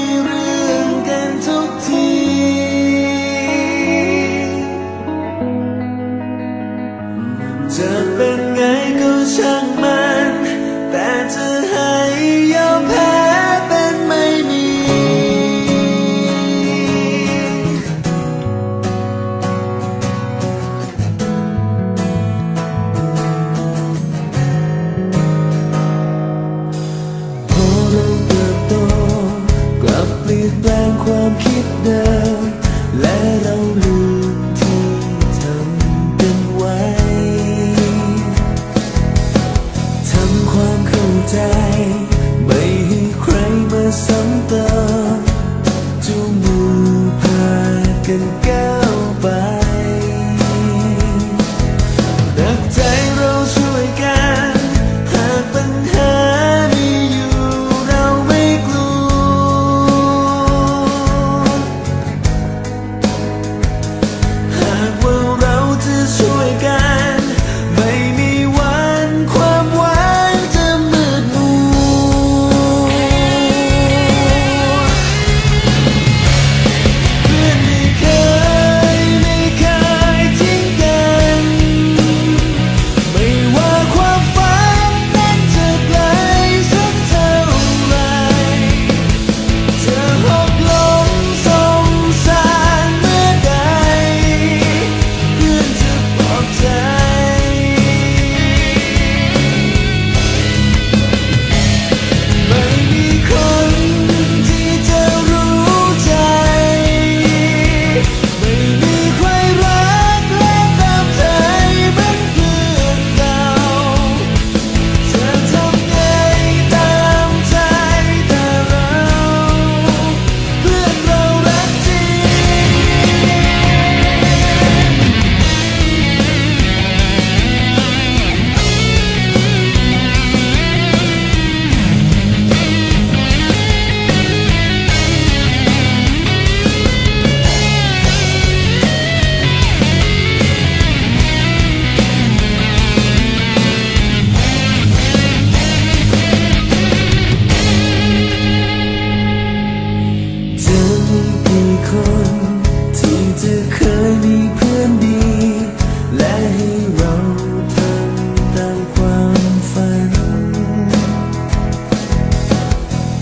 ี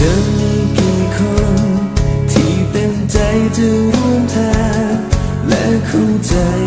ธอมีกี่คน ที่เต็มใจจะร่วมทางและเข้ใจ